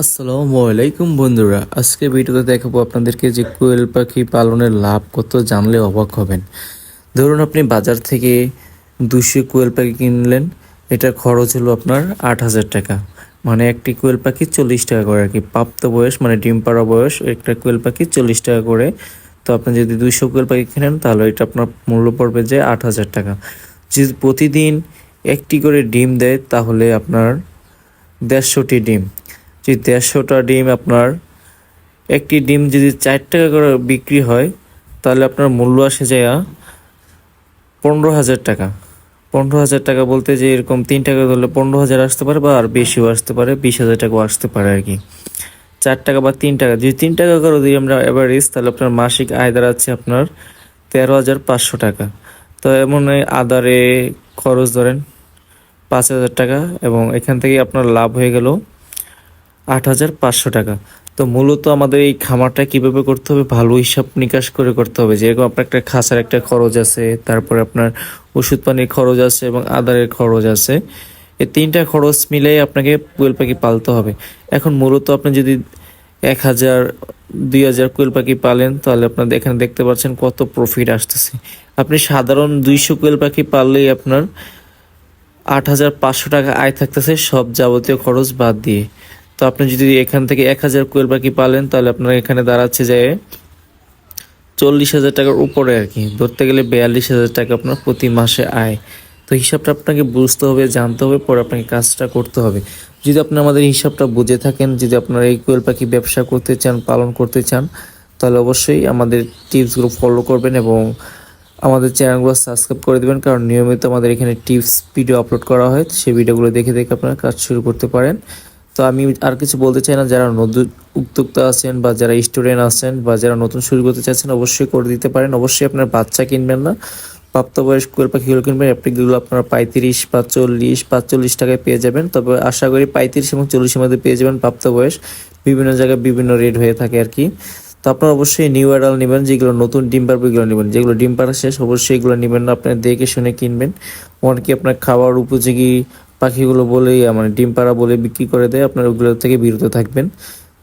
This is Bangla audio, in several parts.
আসসালামু আলাইকুম বন্ধুরা, আজকে ভিডিওতে দেখাবো আপনাদেরকে যে কোয়েল পাখি পালনের লাভ কত জানলে অবাক হবেন। ধরুন আপনি বাজার থেকে দুশো কোয়েল পাখি কিনলেন, এটার খরচ হলো আপনার আট হাজার টাকা। মানে একটি কোয়েল পাখি চল্লিশ টাকা করে, আর কি প্রাপ্ত বয়স মানে ডিম পাড়া বয়স, একটা কোয়েল পাখি চল্লিশ টাকা করে। তো আপনি যদি দুশো কোয়েল পাখি কিনেন, তাহলে এটা আপনার মূল্য পড়বে যে আট হাজার টাকা। যদি প্রতিদিন একটি করে ডিম দেয়, তাহলে আপনার দেড়শোটি ডিম। যে দেড়শোটা ডিম আপনার, একটি ডিম যদি চার টাকা করে বিক্রি হয়, তাহলে আপনার মূল্য আসে যায় পনেরো হাজার টাকা। পনেরো হাজার টাকা বলতে যে এরকম তিন টাকা ধরলে পনেরো হাজার আসতে পারে বা আর বেশিও আসতে পারে, বিশ হাজার টাকাও আসতে পারে আর কি। চার টাকা বা তিন টাকা, যদি তিন টাকা করে দিই আমরা অ্যাভারেজ তাহলে আপনার মাসিক আয় দাঁড়াচ্ছে আপনার তেরো হাজার পাঁচশো টাকা। তো এমন আদারে খরচ ধরেন পাঁচ হাজার টাকা এবং এখান থেকে আপনার লাভ হয়ে গেল আট হাজার পাঁচশো টাকা। তো মূলত আমাদের এই খামারটা কীভাবে করতে হবে, ভালো হিসাব নিকাশ করে করতে হবে। যেরকম আপনার একটা খাসার একটা খরচ আছে, তারপরে আপনার ওষুধ পানির খরচ আছে এবং আদারের খরচ আছে। এই তিনটা খরচ মিলেই আপনাকে কোয়েল পাখি পালতে হবে। এখন মূলত আপনি যদি এক হাজার, দুই হাজার কোয়েল পাখি পালেন, তাহলে আপনার এখানে দেখতে পাচ্ছেন কত প্রফিট আসতেছে। আপনি সাধারণ দুইশো কোয়েল পাখি পাললেই আপনার আট হাজার পাঁচশো টাকা আয় থাকতেছে, সব যাবতীয় খরচ বাদ দিয়ে। তো আপনি যদি এখান থেকে এক হাজার কোয়েল পাখি পালেন, তাহলে আপনার এখানে দাঁড়াচ্ছে যে চল্লিশ হাজার টাকার উপরে আর কি। ধরতে গেলে বিয়াল্লিশ হাজার টাকা আপনার প্রতি মাসে আয়। তো হিসাবটা আপনাকে বুঝতে হবে, জানতে হবে, পরে আপনাকে কাজটা করতে হবে। যদি আপনি আমাদের হিসাবটা বুঝে থাকেন, যদি আপনারা এই কোয়েল পাখি ব্যবসা করতে চান, পালন করতে চান, তাহলে অবশ্যই আমাদের টিপসগুলো ফলো করবেন এবং আমাদের চ্যানেলগুলো সাবস্ক্রাইব করে দেবেন, কারণ নিয়মিত আমাদের এখানে টিপস, ভিডিও আপলোড করা হয়। সেই ভিডিওগুলো দেখে দেখে আপনারা কাজ শুরু করতে পারেন। তো আমি আর কিছু বলতে চাই না। যারা নতুন উদ্যোক্তা আছেন বা যারা স্টুডেন্ট আছেন বা যারা নতুন শুরু করতে চাচ্ছেন অবশ্যই করে দিতে পারেন। অবশ্যই আপনার বাচ্চা কিনবেন না। প্রাপ্তবয়স্ক পাখিগুলো কিনবেন। অ্যাপ্লিকগুলো আপনারা পঁয়ত্রিশ বা চল্লিশ পাঁচচল্লিশ টাকায় পেয়ে যাবেন। তবে আশা করি পঁয়ত্রিশ এবং চল্লিশের মধ্যে পেয়ে যাবেন প্রাপ্তবয়স। বিভিন্ন জায়গায় বিভিন্ন রেট হয়ে থাকে আর কি। তো আপনারা অবশ্যই নিউ অ্যাডাল নেবেন, যেগুলো নতুন ডিম পারবে, এগুলো নেবেন। যেগুলো ডিম পাড়া শেষ, অবশ্যই এগুলো নেবেন না। আপনার দেখে শুনে কিনবেন। অনেকে আপনার খাওয়ার উপযোগী পাখিগুলো বলেই মানে ডিম পাড়া বলে বিক্রি করে দেয়। আপনারা ওগুলো থেকে বিরত থাকবেন।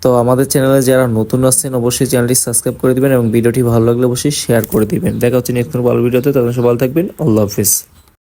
তো আমাদের চ্যানেলে যারা নতুন আসছেন, অবশ্যই চ্যানেলটি সাবস্ক্রাইব করে দিবেন এবং ভিডিওটি ভালো লাগলে অবশ্যই শেয়ার করে দিবেন। দেখা হচ্ছে নেক্সট ভালো ভিডিওতে তাদের সবাই থাকবেন। আল্লাহ হাফিজ।